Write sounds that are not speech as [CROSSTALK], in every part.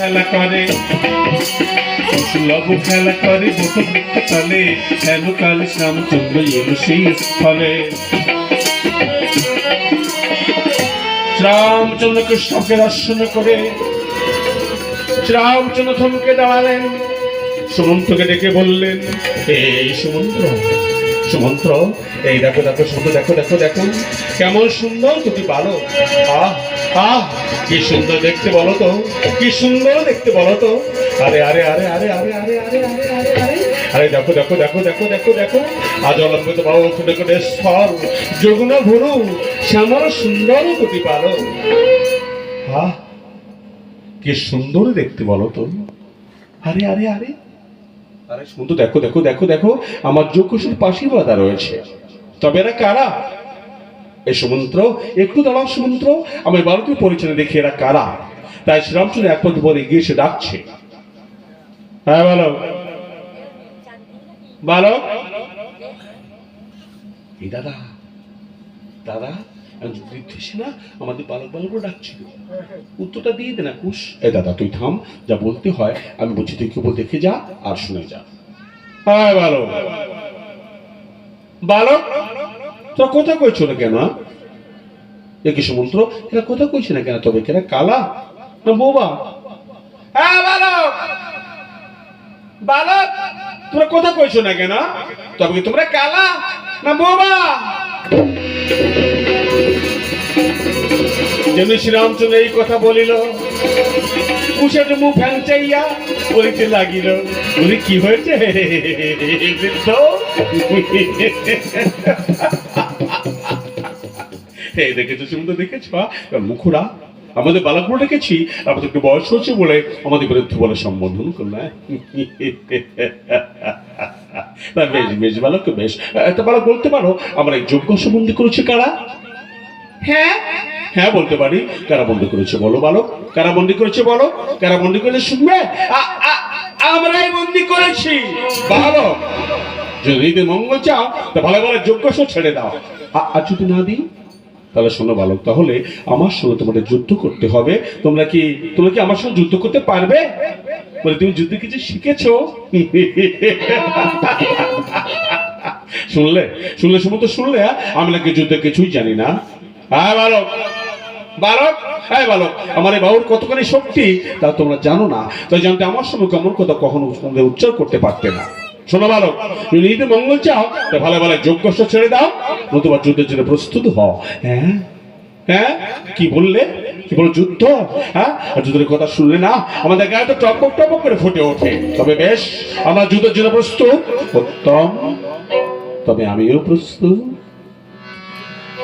খেলা করে। লব খেলা করে বৃক্ষ তলে। হেন কাল শ্যামচন্দ্র এলো সেই স্থলে? শ্রীরামচন্দ্র কৃষ্ণকে দর্শন করে শ্রীরামচন্দ্র থমকে দাঁড়ালেন। সুমন্ত্রকে ডেকে বললেন, এই সুমন্ত্র সুমন্ত্র এই দেখো দেখো সুন্দর দেখো দেখো দেখো। কেমন সুন্দর দুটি বালো আহ আহ, কি সুন্দর দেখতে বলো তো। কি সুন্দর দেখতে বলো তো। আরে আরে আরে আরে আরে আরে আরে আরে আরে আরে। আরে, দেখো দেখো দেখো দেখো দেখো দেখো। আজ অলম্বিত বাবু খুঁড়ে খুঁড়ে স্থল যগুন ভুরু, শ্যামল সুন্দর দুটি বালো আহ, কি সুন্দর দেখতে বলো তো। আরে আরে আরে। সুন্দর দেখো দেখো দেখো দেখো, আমার যোগ্যশীল পাশে বাধা রয়েছে। তবে এরা কারা? এই সুমন্ত্র, একটু দাঁড়াও সুমন্ত্র, আমি ভারতীয় পরিচয় দেখি এরা কারা। তাই শ্রীরামচন্দ্র এক পদ পরে গিয়ে সে ডাকছে। হ্যাঁ বলো। বলো। দাদা দাদা না আমাদের বালক বালক ডাকছিল, উত্তরটা দিয়ে দে না কুশ। এ দাদা, তুই থাম, যা বলতে হয়, আমি বলছি তুই কেবল দেখে যা আর শুনে যা। হ্যাঁ বালক। বালক, তোরা কথা কইছো না কেন? এ কি সমন্ত্র এরা কথা কইছে না কেন তবে কেরা কালা না বোবা? বালক বালক, তোরা কথা কইছো না কেন তবে তোমরা কালা না বোবা? যেন শ্রীরামচন্দ্র এই কথা বলিল। কুশের মুখ ফ্যাংচাইয়া বলিতে লাগিল বলি কি হয়েছে? এই দেখেছ সুন্দর, দেখেছ? মুখুরা, আমাদের বালাপুর ডেকেছি আমাদের একটু বয়স হচ্ছে বলে আমাদের বিরুদ্ধে বলে সম্বোধন করল হ্যাঁ? না, বেশ বেশ, বালক, বেশ। একটা বালক, বলতে পারো, আমরা যোগ্য সম্বন্ধে করেছি কারা? হ্যাঁ? হ্যাঁ বলতে পারি। কারা বন্দি করেছে বলো, বালক? কারা বন্দি করেছে বলো? কারা বন্দি করেছে শুনবে? আমরাই বন্দি করেছি। বালক, যদি মঙ্গল চাও, তা ভালো ভালো যোগ্য সব ছেড়ে দাও। আর যদি না দিই তাহলে শোনো বালক, তাহলে আমার সঙ্গে তোমাদের যুদ্ধ করতে হবে। তোমরা কি তোমরা কি আমার সঙ্গে যুদ্ধ করতে পারবে? বলে, তুমি যুদ্ধে কিছু শিখেছো? [LAUGHS] শুনলে? শুনলে সময় তো শুনলে হ্যাঁ? আমি নাকি যুদ্ধে কিছুই জানি না। হ্যাঁ বালক বালক হ্যাঁ বালক আমার এই বাবুর কতখানি শক্তি, তা তোমরা জানো না। তাই জানতে আমার সঙ্গে কেমন কথা কখনো সঙ্গে উচ্চার করতে পারতে না। শোনো বালক তুমি নিজেদের মঙ্গল চাও, তা ভালো ভালো যোগ্যস্ব ছেড়ে দাও, নতুবা যুদ্ধের জন্য প্রস্তুত হও। হ্যাঁ? হ্যাঁ? কি বললে? কি বল, যুদ্ধ? হ্যাঁ? আর যুদ্ধের কথা শুনলে না, আমাদের গায়ে তো টপক টপক করে ফুটে ওঠে। তবে বেশ, আমরা যুদ্ধের জন্য প্রস্তুত। উত্তম। তবে আমিও প্রস্তুত।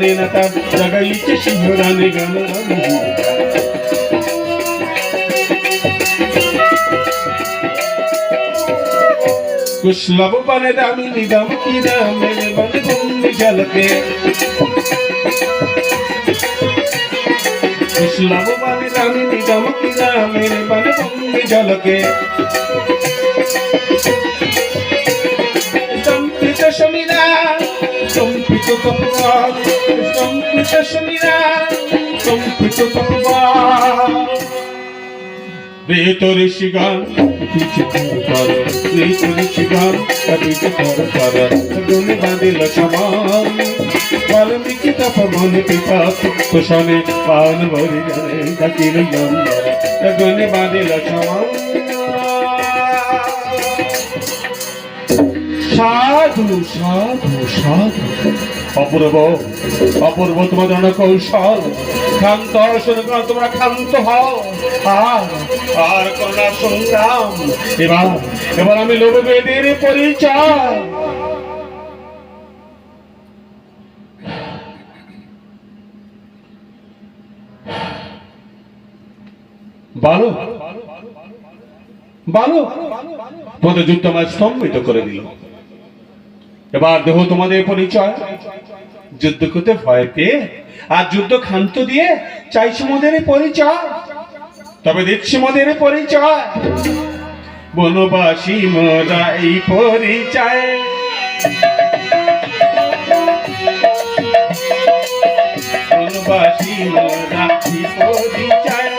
జననేనత జగయుచ్చి శివురాని గమనము కుశ్లభ పని దామిని దమ్మి దామిని పని పొంది జలకే కుశ్లభ పని దామిని దమ్మి దామిని పని పొంది జలకే సంపిత శమిదా సంపిత కపురాలు কম্পিত সুমিরা কম্পিত পম্বা ভেতরে শিগান পিছে তর ভেতরে শিগান পিছে তর তর দুনি বাঁধিল সমান বাল্মীকি তপ মন পিতা পান ভরি জানে ডাকিল যন্ত্র সাধু সাধু সাধু। অপূর্ব অপূর্ব তোমাদের অনেক কৌশল। ক্ষান্ত তোমরা ক্ষান্ত হও। আর আর সংগ্রাম। এবার এবার আমি লোভ বেদের পরিচয়। বালো বালো তোমাদের যুদ্ধ আমার স্তম্ভিত করে দিল। এবার দেহ তোমাদের পরিচয়। যুদ্ধ করতে ভয় পেয়ে আর যুদ্ধ ক্ষান্ত দিয়ে চাইছি মোদের পরিচয়। তবে দেখছি মোদের পরিচয়। বনবাসী মোরা পরিচয়। বনবাসী পরিচয়।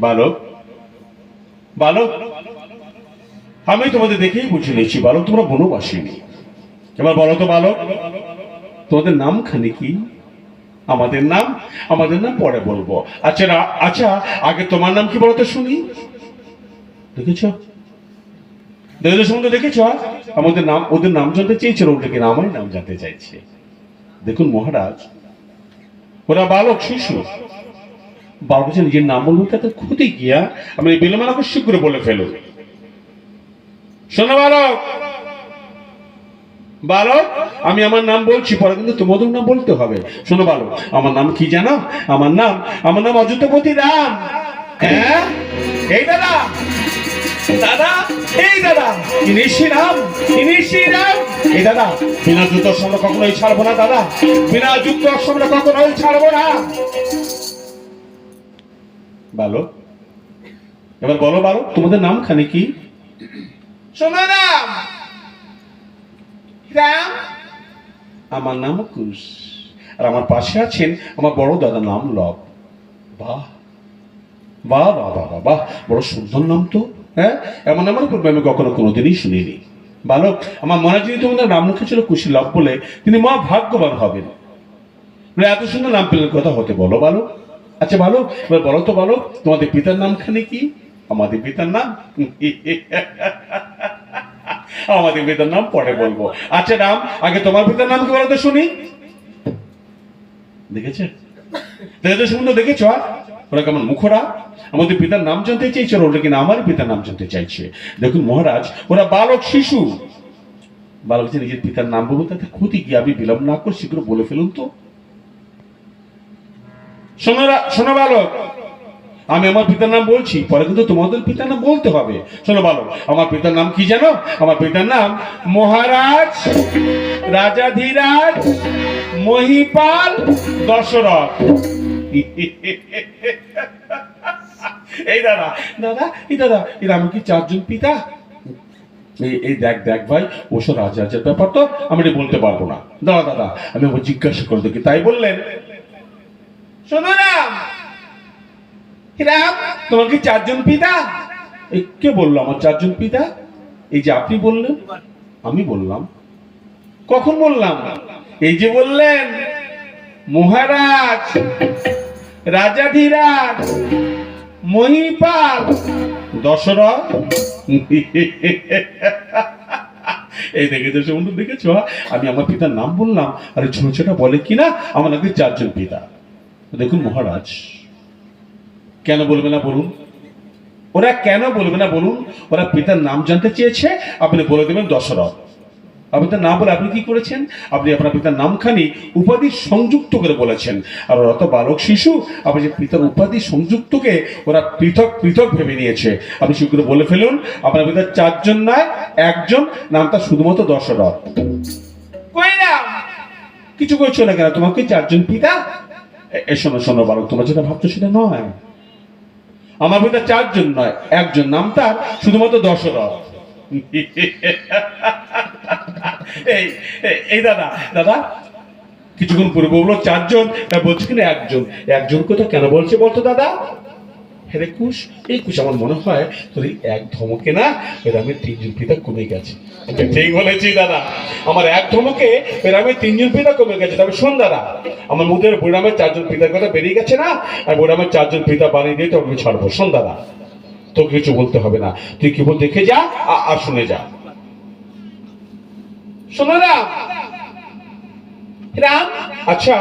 বালক বালক আমি তোমাদের দেখেই বুঝে নিয়েছি বালক তোমরা বনবাসিনী এবার বলো তো বালক তোমাদের নাম খানি কি আমাদের নাম আমাদের নাম পরে বলব আচ্ছা আচ্ছা আগে তোমার নাম কি বলতো শুনি দেখেছ? দেখেছ সুন্দর দেখেছ? আমাদের নাম, ওদের নাম জানতে চেয়েছিল, ওটা কিনা নাম জানতে চাইছে। দেখুন মহারাজ, ওরা বালক, শিশু। বলছে, নিজের নাম বলব তাতে ক্ষতি গিয়া আমি এই বিলমানাকে শীঘ্র বলে ফেলো। শোনো বালক। বালক, আমি আমার নাম বলছি, পরে কিন্তু তোমাদের নাম বলতে হবে। শোনো বালক, আমার নাম কি জানো? আমার নাম আমার নাম অযুতপতি রাম। হ্যাঁ? এই দাদা দাদা এই দাদা ইনি শ্রীরাম ইনি শ্রীরাম। এই দাদা বিনা যুদ্ধ আমরা কখনোই ছাড়বো না দাদা। বিনা যুদ্ধ আমরা কখনোই ছাড়বো না। বালো এবার বলো বালো তোমাদের নাম খানে কি? সোনারাম রাম। আমার নাম কুশ আর আমার পাশে আছেন আমার বড় দাদার নাম লব। বাহ বাহ বাহ বাহ বাহ বড় সুন্দর নাম তো। হ্যাঁ? এমন আমার পূর্বে আমি কখনো কোনোদিনই শুনিনি। বালক আমার মনে যদি তোমাদের নাম রেখেছিল কুশী লব বলে তিনি মহা ভাগ্যবান হবেন। মানে এত সুন্দর নাম পেলেন কথা হতে বলো বালক আচ্ছা ভালো? এবার বলো তো বলো তোমাদের পিতার নাম খানে কি? আমাদের পিতার নাম? [LAUGHS] আমাদের পিতার নাম পরে বলব। আচ্ছা রাম, আগে তোমার পিতার নাম কি বলো তো শুনি। দেখেছে? দেখেছে সুন্দর দেখেছ ওরা কেমন মুখরা? আমাদের পিতার নাম জানতে চাইছে, ওরা কিনা আমার পিতার নাম জানতে চাইছে। দেখুন মহারাজ, ওরা বালক শিশু। বালক যে নিজের পিতার নাম বলব তাতে ক্ষতি কি? আমি বিলম্ব না করে শীঘ্র বলে ফেলুন তো। শোনো বালক, আমি আমার পিতার নাম বলছি, পরে কিন্তু তোমাদের পিতার নাম বলতে হবে। শোনো বালক, আমার পিতার নাম কি জানো? আমার পিতার নাম মহারাজ, রাজাধিরাজ, মহিপাল, দশরথ। এই দাদা। দাদা এই দাদা এরা আমি কি চারজন পিতা। এই দেখ দেখ ভাই ওসব রাজার ব্যাপার তো আমি বলতে পারব না। দাদা দাদা আমি ওকে জিজ্ঞাসা করে দেখি। তাই বললেন? শোনো রাম রাম তোমার কি চারজন পিতা। কে বলল আমার চারজন পিতা? এই যে আপনি বললেন আমি বললাম। কখন বললাম? এই যে বললেন মহারাজ। রাজাধিরাজ, মহিপাল, দশরথ। এই দেখেছ সুন্দর দেখেছ আমি আমার পিতার নাম বললাম, আর ছোট বলে কিনা? আমার নাকি চারজন পিতা? দেখুন মহারাজ, কেন বলবে না বলুন? ওরা কেন বলবে না বলুন? ওরা পিতার নাম জানতে চেয়েছে, আপনি বলে দেবেন দশরথ। তার নাম বলে আপনি কি করেছেন? আপনি আপনার পিতার নামখানি উপাধি সংযুক্ত করে বলেছেন। আর ওরা তো বালক শিশু, আপনি যে পিতার উপাধি সংযুক্তকে ওরা পৃথক পৃথক ভেবে নিয়েছে। আপনি সেগুলো বলে ফেলুন, আপনার পিতার চারজন নয় একজন, নামটা শুধুমাত্র দশরথ। কিছু করছ না কেন? তোমাকে চারজন পিতা? এ শোনো শোনো বালক, তোমার যেটা ভাবছ সেটা নয়। আমার পিতা চারজন নয়, একজন নাম তার শুধুমাত্র দশরথ। এই, এই- দাদা দাদা, কিছুক্ষণ পূর্বে বলল, চারজন? তা বলছে কিনা একজন? একজন কথা কেন বলছে বলতো দাদা? হেরে কুশ, এই কুশ আমার মনে হয় তোর এক ধমকে না গ্রামের তিনজন পিতা কমে গেছে। ঠিক বলেছি দাদা। আমার এক ধমকে গ্রামের তিনজন পিতা কমে গেছে। তবে শোন দাদা, আমার মুখের বুড়ামের চারজন পিতার কথা বেরিয়ে গেছে না? আর বুড়ামের চারজন পিতা বানিয়ে দিয়ে তোকে ছাড়বো। শোন দাদা। তোকে কিছু বলতে হবে না। তুই কি কেবল দেখে যা আর শুনে যা। শোনো রাম আচ্ছা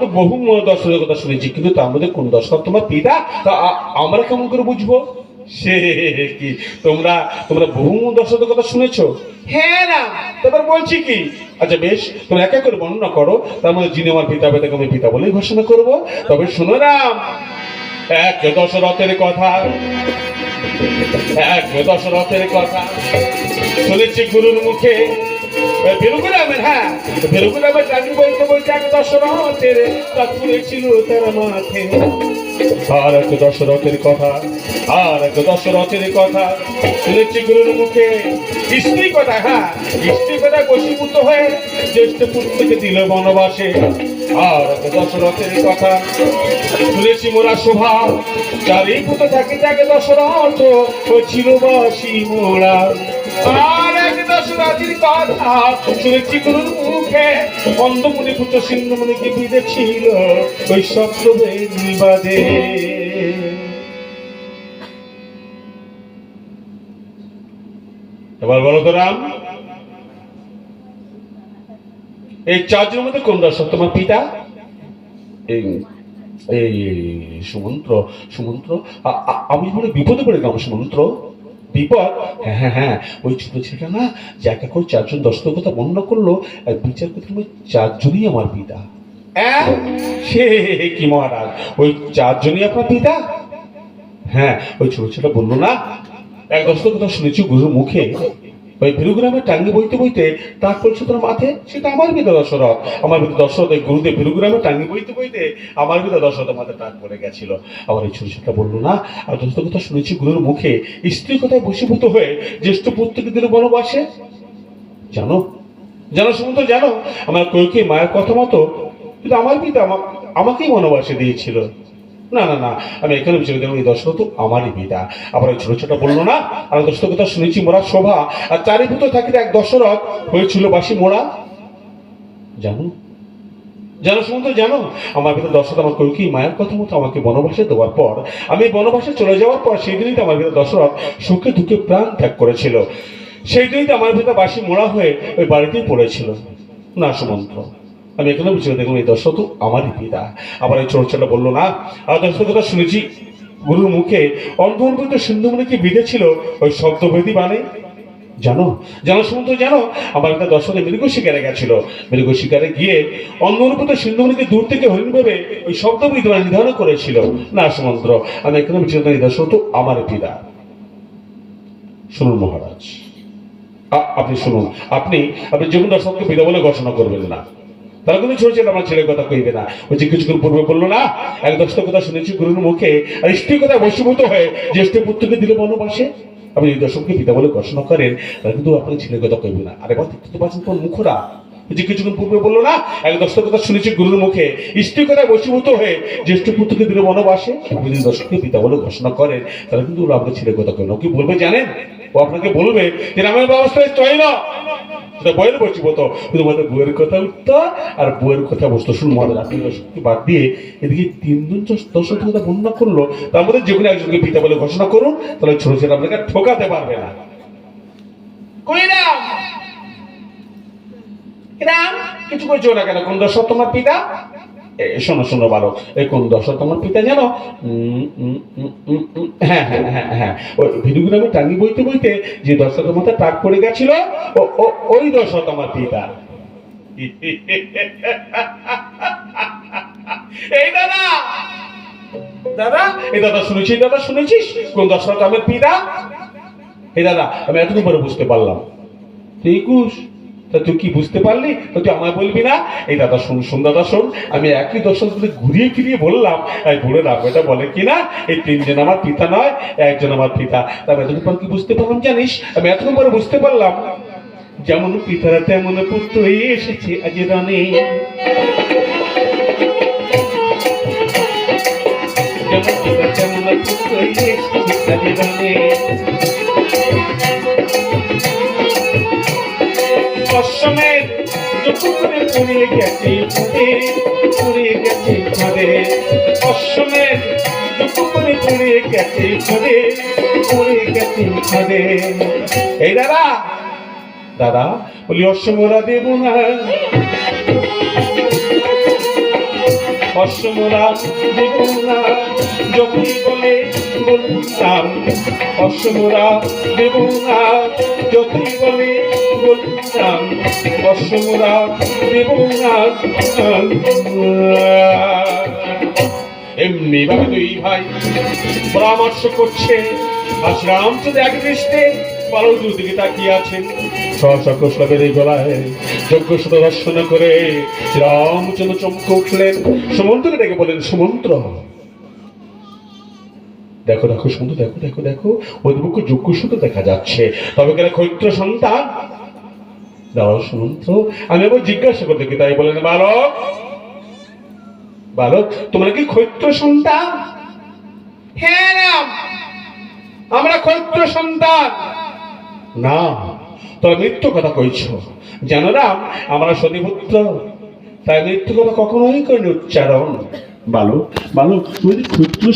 তো বহু দর্শকের কথা শুনেছি, কিন্তু তার মধ্যে কোন তোমার আমরা কেমন করে বুঝব? সে কি, তোমরা তোমরা বহু কথা শুনেছো? হ্যাঁ বলছি কি আচ্ছা বেশ, তোমরা একা করে বর্ণনা করো। তার মধ্যে যিনি আমার পিতা, পিতাকে আমি পিতা বলেই ঘোষণা করব। তবে শোনো, রাম, এক দশরথের কথা। এক দশরথের কথা শুনেছি গুরুর মুখে। বেরুগুরামের হ্যাঁ বেরুগুরামের চাকরি বলতে বলতে এক দশরথের তা ছিল তার মাঠে আর এক দশরথের কথা, আর এক দশরথের কথা শুনেছি গুরুর মুখে। স্ত্রী কথা হ্যাঁ স্ত্রী কথা বসীভূত হয়ে জ্যেষ্ঠ পুত্রকে দিল বনবাসে। আর দশরথের কথা শুনেছি মোরা শোভা চারি পুত্র থাকে থাকে দশরথ ছিল বাসি মোরা। এবার বলো তো রাম, এই চারজনের মধ্যে কোন দর্শক তোমার পিতা? এই এই সুমন্ত্র সুমন্ত্র আমি বলে বিপদে পড়ে গেলাম সুমন্ত্র। বিপদ? হ্যাঁ হ্যাঁ হ্যাঁ। ওই ছোট ছেলেটা না যাকে করে চারজন দর্শকের কথা বর্ণনা করল, আর বিচার করতে চারজনই আমার পিতা? সে কি মহারাজ? ওই চারজনই আপনার পিতা? হ্যাঁ ওই ছোট ছেলেটা বলল না? এক দর্শকের কথা শুনেছি গুরুর মুখে। ওই ভিরুগ্রামে টাঙ্গি বইতে বইতে পড়ছে তোর মাথে সেটা আমার পিতা দশরথ। আমার পিতা দশরথ ওই গুরুদেব ভিরুগ্রামে টাঙ্গি বইতে বইতে আমার পিতা দশরথ মাথে টাক পড়ে গেছিল। আবার এই ছোট ছেলেটা বলল, না, আর দশটা কথা শুনেছি গুরুর মুখে স্ত্রী কথায় বসীভূত হয়ে জ্যেষ্ঠ পুত্রকে দিল বনবাসে জানো জানো সুমন্ত, জানো, আমার কৈকে মায়ের কথা মতো কিন্তু আমার পিতা আমাকেই বনবাসে দিয়েছিল। না না না, আমি এখানে বিষয় দেখলাম এই দশরথ আমারই পিতা আবার ওই ছোট ছোট বলল না? আর দশরথ কথা শুনেছি মোরা শোভা। আর চারিভূত থাকিতে এক দশরথ হয়েছিল বাসি মোরা জানো? জানো সুমন্ত, জানো? আমার পিতা দশরথ আমার কৈকি মায়ের কথা মতো আমাকে বনবাসে দেওয়ার পর, আমি বনবাসে চলে যাওয়ার পর সেই দিনই তো আমার পিতা দশরথ সুখে দুঃখে প্রাণ ত্যাগ করেছিল। সেই দিনই তো আমার পিতা বাসি মোড়া হয়ে ওই বাড়িতেই পড়েছিল। না, সুমন্ত। আমি এখানে বুঝে দেখলাম এই দশরথ আমারই পিতা। আবার এই ছেলে বলল, না আর দশরথ শুনেছি, গুরুর মুখে অন্ধ অনুভূত সিন্ধুমণিকে বিঁধেছিল ওই শব্দভেদী বানে জানো জানো সমুদ্র, জানো? আমার একটা দর্শনে মৃগ শিকারে গেছিল। মৃগ শিকারে গিয়ে অন্য অনুভূত সিন্ধুমণিকে দূর থেকে হরিণ ভেবে ওই শব্দ বিদ্যমান নির্ধারণ করেছিল। না সমুদ্র, আমি এখানে এই দর্শক আমার পিতা। শুনুন মহারাজ। আপনি শুনুন। আপনি আপনি যেমন দর্শককে পিতা বলে ঘোষণা করবেন না। তারা কিন্তু ছোট আমার ছেলের কথা কইবে না। ওই যে কিছুক্ষণ পূর্বে বলল না? এক দশটা কথা শুনেছি গুরুর মুখে। আর স্ত্রীর কথা বশীভূত হয়ে জ্যেষ্ঠ পুত্রকে দিলে বনবাসে। আপনি এই দর্শককে পিতা বলে ঘোষণা করেন তারা কিন্তু আপনার ছেলের কথা কইবে না। আরে বাবা, দেখতে পাচ্ছেন কোন মুখরা। যে কিছুক্ষণ পূর্বে বলল না? এক দশটা কথা শুনেছি গুরুর মুখে। স্ত্রীর কথা বশীভূত হয়ে জ্যেষ্ঠ পুত্রকে দিলে বনবাসে। আপনি যদি দর্শককে পিতা বলে ঘোষণা করেন, তাহলে কিন্তু আপনার ছেলের কথা কইবে না। কি বলবে জানেন? ও আপনাকে বলবে যে আমার ব্যবস্থায় চয় না সেটা বইয়ের বলতো তোমাদের বইয়ের কথা উঠতো, আর বইয়ের কথা বসতো। শুনুন মহাদের আত্মীয় শক্তি বাদ দিয়ে এদিকে কথা করল। তার মধ্যে যে কোনো একজনকে পিতা বলে ঘোষণা করুন, তাহলে ছোট ছেলে আপনাকে ঠোকাতে পারবে না। কই রাম রাম কিছু করছ না কেন? কোন দর্শক তোমার পিতা? শোনো শোনো বালক এই কোন দশা? তোমার পিতা জানো? হ্যাঁ হ্যাঁ হ্যাঁ হ্যাঁ। ওই ভিডিওগ্রামে টাঙ্গি বইতে বইতে যে দশা তোমার টাক পড়ে গেছিল ওই দশা তোমার পিতা। [LAUGHS] এই দাদা! দাদা, এই দাদা শুনেছিস? দাদা শুনেছিস? কোন দশরথ আমার পিতা? এই দাদা, আমি এতদিন পরে বুঝতে পারলাম। কুশ তা তুই কি বুঝতে পারলি? তা তুই আমায় বলবি না? এই দাদা শুন শুন, দাদা শোন, আমি একই দর্শন করে ঘুরিয়ে ফিরিয়ে বললাম, এই বুড়ো রাখ এটা বলে কি না? এই তিনজন আমার পিতা নয়, একজন আমার পিতা। তা আমি এতদিন পর কি বুঝতে পারলাম জানিস? আমি এতদিন পরে বুঝতে পারলাম, যেমন পিতারা তেমন পুত্র এসেছে আজ রানে। যেমন পিতা তেমন পুত্র এসেছে আজ রানে। অশ্বমের দুপুরে পড়ে গেছে ঘরে পড়ে গেছে ঘরে। অশ্বমের দুপুরে পড়ে গেছে ঘরে পড়ে গেছে ঘরে। এই দাদা দাদা, বলি অশ্বমরা দেব না অশ্বমরা দেব না যখনই বলে, বলতাম অশ্বমরা দেব না বলে না এমনি ভাবে দুই ভাই পরামর্শ করছে। আর শ্রীরামচন্দ্র এক দৃষ্টে দেখো যাচ্ছে। তবে কেন ক্ষৈত্র সন্তান? সুমন্ত্র, আমি আবার জিজ্ঞাসা করতে তাই বলেন বালক বালক, তোমরা কি ক্ষৈত্র সন্তান? হ্যাঁ আমরা ক্ষৈত্র সন্তান। না তোরা মৃত্যু কথা কইছ। যেন রাম আমরা সতীপুত্র। তাই মৃত্যু কথা কখনোই করিনি উচ্চারণ। বালু বালু, তুমি ক্ষুদ্র